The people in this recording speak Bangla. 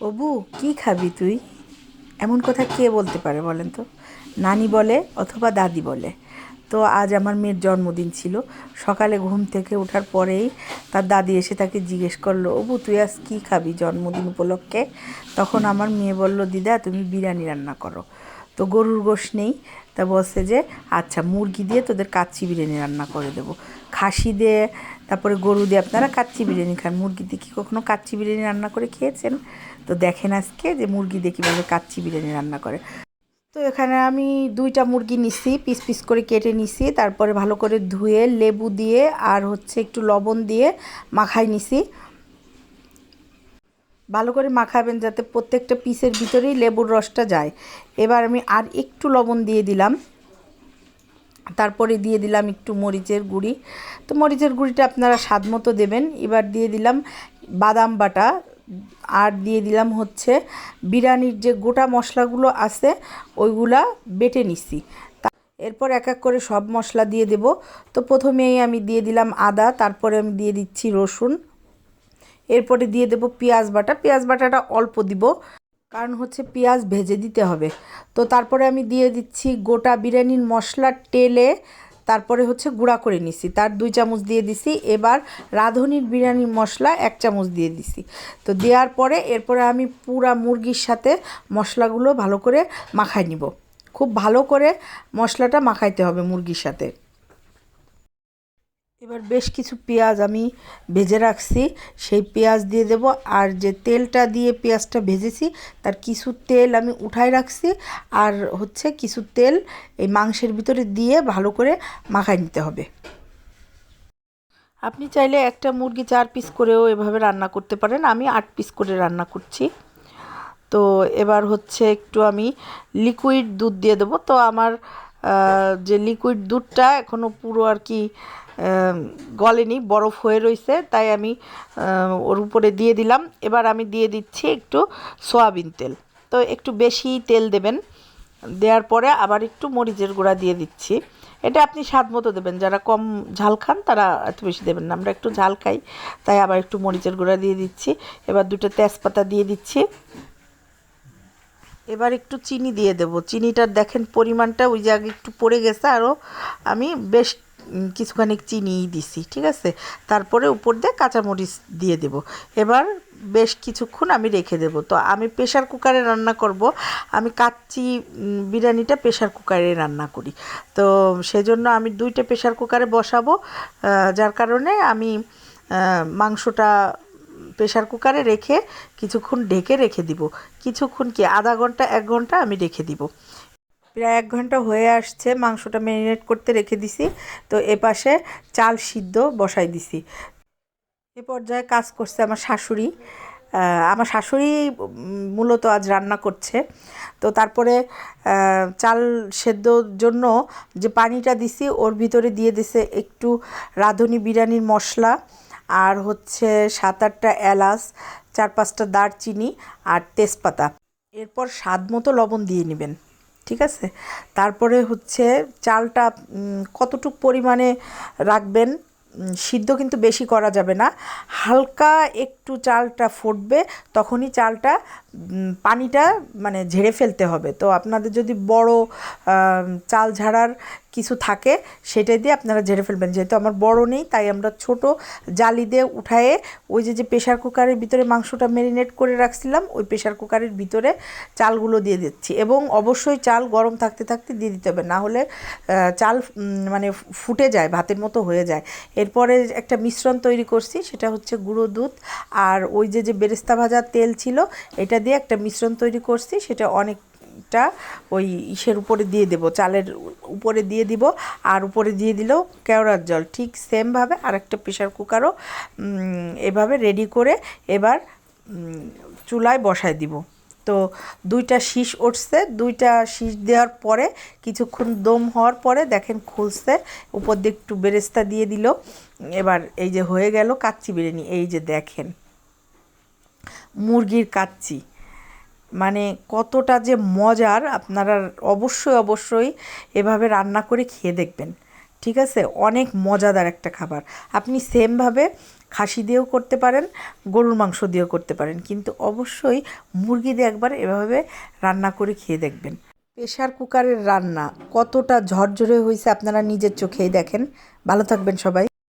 অবু, কি খাবি তুই? এমন কথা কে বলতে পারে বলেন তো? নানি বলে অথবা দাদি বলে। তো আজ আমার মেয়ের জন্মদিন ছিল। সকালে ঘুম থেকে ওঠার পরেই তার দাদি এসে তাকে জিজ্ঞেস করল, অবু, তুই আজ কী খাবি জন্মদিন উপলক্ষে? তখন আমার মেয়ে বলল, দিদা, তুমি বিরিয়ানি রান্না করো। তো গরুর গোশ নেই। তা বলছে যে আচ্ছা মুরগি দিয়ে তোদের কাচ্চি বিরিয়ানি রান্না করে দেবো। খাসি দিয়ে তারপরে গরু দিয়ে আপনারা কাচ্চি বিরিয়ানি খান। মুরগি দিয়ে কি কখনো কাচ্চি বিরিয়ানি রান্না করে খেয়েছেন? তো দেখেন আজকে যে মুরগি দিয়ে কীভাবে কাচ্চি বিরিয়ানি রান্না করে। তো এখানে আমি দুইটা মুরগি নিছি, পিস পিস করে কেটে নিছি, তারপরে ভালো করে ধুয়ে, লেবু দিয়ে আর হচ্ছে একটু লবণ দিয়ে মাখাই নিছি। ভালো করে মাখাবেন যাতে প্রত্যেকটা পিসের ভিতরেই লেবুর রসটা যায়। এবার আমি আর একটু লবণ দিয়ে দিলাম। তারপরে দিয়ে দিলাম একটু মরিচের গুঁড়ি। তো মরিচের গুঁড়িটা আপনারা স্বাদ মতো দেবেন। এবার দিয়ে দিলাম বাদাম বাটা আর দিয়ে দিলাম হচ্ছে বিরিয়ানির যে গোটা মশলাগুলো আছে, ওইগুলা বেটে নিছি। এরপর এক এক করে সব মশলা দিয়ে দেব। তো প্রথমেই আমি দিয়ে দিলাম আদা, তারপরে আমি দিয়ে দিচ্ছি রসুন। এরপরে দিয়ে দেব পেঁয়াজ বাটা। পেঁয়াজ বাটাটা অল্প দিব। কারণ হচ্ছে পেঁয়াজ ভেজে দিতে হবে। তো তারপরে আমি দিয়ে দিচ্ছি গোটা বিরিয়ানির মশলা টেলে তারপরে হচ্ছে গুঁড়া করে নিছি। তার দুই চামচ দিয়ে দিছি। এবার রাঁধুনির বিরিয়ানির মশলা এক চামচ দিয়ে দিছি। তো দেওয়ার পরে এরপরে আমি পুরা মুরগির সাথে মশলাগুলো ভালো করে মাখায় নিব। খুব ভালো করে মশলাটা মাখাইতে হবে মুরগির সাথে। এবার বেশ কিছু পেঁয়াজ আমি ভেজে রাখছি। সেই পেঁয়াজ দিয়ে দেব আর যে তেলটা দিয়ে পেঁয়াজটা ভেজেছি, তার কিছু তেল আমি উঠাই রাখছি আর হচ্ছে কিছু তেল এই মাংসের ভিতরে দিয়ে ভালো করে মাখাই নিতে হবে। আপনি চাইলে একটা মুরগি চার পিস করেও এভাবে রান্না করতে পারেন। আমি আট পিস করে রান্না করছি। তো এবার হচ্ছে একটু আমি লিকুইড দুধ দিয়ে দেবো। তো আমার যে লিকুইড দুধটা এখনও পুরো আর কি গলেনি, বরফ হয়ে রয়েছে তাই আমি ওর উপরে দিয়ে দিলাম। এবার আমি দিয়ে দিচ্ছি একটু সয়াবিন তেল। তো একটু বেশি তেল দেবেন। দেওয়ার পরে আবার একটু মরিচের গুঁড়া দিয়ে দিচ্ছি। এটা আপনি স্বাদ মতো দেবেন। যারা কম ঝাল খান, তারা এত বেশি দেবেন না। আমরা একটু ঝাল খাই, তাই আবার একটু মরিচের গুঁড়া দিয়ে দিচ্ছি। এবার দুটো তেজপাতা দিয়ে দিচ্ছি। এবার একটু চিনি দিয়ে দেব। চিনিটার দেখেন পরিমাণটা ওই যে আগে একটু পড়ে গেছে আরও আমি বেশ কিছুখানি চিনিই দিছি, ঠিক আছে? তারপরে উপর দিয়ে কাঁচামরিচ দিয়ে দেব। এবার বেশ কিছুক্ষণ আমি রেখে দেব। তো আমি প্রেশার কুকারে রান্না করব। আমি কাচ্চি বিরিয়ানিটা প্রেশার কুকারে রান্না করি। তো সেজন্য আমি দুইটা প্রেশার কুকারে বসাবো। যার কারণে আমি মাংসটা প্রেশার কুকারে রেখে কিছুক্ষণ ঢেকে রেখে দিব। কিছুক্ষণ কি আধা ঘণ্টা, এক ঘণ্টা আমি রেখে দিব। প্রায় এক ঘণ্টা হয়ে আসছে, মাংসটা ম্যারিনেট করতে রেখে দিছি। তো এপাশে চাল সিদ্ধ বসাই দিছি। এ পর্যায়ে কাজ করছে আমার শাশুড়ি। আমার শাশুড়ি মূলত আজ রান্না করছে। তো তারপরে চাল সেদ্ধর জন্য যে পানিটা দিছি, ওর ভিতরে দিয়ে দিছে একটু রাঁধুনি বিরিয়ানির মশলা। আর হচ্ছে সাত আটটা এলাচ, চার পাঁচটা দারচিনি আর তেজপাতা। এরপর স্বাদ মতো লবণ দিয়ে নেবেন, ঠিক আছে? তারপরে হচ্ছে চালটা কতটুক পরিমাণে রাখবেন সিদ্ধ কিন্তু বেশি করা যাবে না। হালকা একটু চালটা ফুটবে, তখনই চালটা পানিটা মানে ঝেড়ে ফেলতে হবে। তো আপনাদের যদি বড় চাল ঝাড়ার কিছু থাকে, সেটাই দিয়ে আপনারা ঝেড়ে ফেলবেন। যেহেতু আমার বড় নেই, তাই আমরা ছোট জালি দিয়ে উঠায়ে ওই যে যে প্রেশার কুকারের ভিতরে মাংসটা ম্যারিনেট করে রাখছিলাম, ওই প্রেশার কুকারের ভিতরে চালগুলো দিয়ে দিচ্ছি। এবং অবশ্যই চাল গরম থাকতে থাকতে দিয়ে দিতে হবে, না হলে চাল মানে ফুটে যায়, ভাতের মতো হয়ে যায়। এরপরে একটা মিশ্রণ তৈরি করছি, সেটা হচ্ছে গুঁড়ো দুধ আর ওই যে যে বেরেস্তা ভাজার তেল ছিল, এটা দিয়ে একটা মিশ্রণ তৈরি করছি, সেটা অনেক টা ওই ইসের উপরে দিয়ে দেব, চালের উপরে দিয়ে দিব আর উপরে দিয়ে দিলেও কেওড়ার জল। ঠিক সেমভাবে আরেকটা প্রেশার কুকারও এভাবে রেডি করে এবার চুলায় বসায় দিব। তো দুইটা শীষ উঠছে, দুইটা শীষ দেওয়ার পরে কিছুক্ষণ দম হওয়ার পরে দেখেন খুলছে, উপর দিয়ে একটু বেরেস্তা দিয়ে দিল। এবার এই যে হয়ে গেল কাচ্চি বিরিয়ানি, এই যে দেখেন, মুরগির কাচ্চি। মানে কতটা যে মজার, আপনারা অবশ্যই অবশ্যই এভাবে রান্না করে খেয়ে দেখবেন। ঠিক আছে? অনেক মজাদার একটা খাবার। আপনি সেমভাবে খাসি দিয়েও করতে পারেন, গরুর মাংস দিয়েও করতে পারেন। কিন্তু অবশ্যই মুরগি দিয়ে একবার এভাবে রান্না করে খেয়ে দেখবেন। প্রেশার কুকারের রান্না কতটা ঝরঝরে হয়েছে আপনারা নিজের চোখেই দেখেন। ভালো থাকবেন সবাই।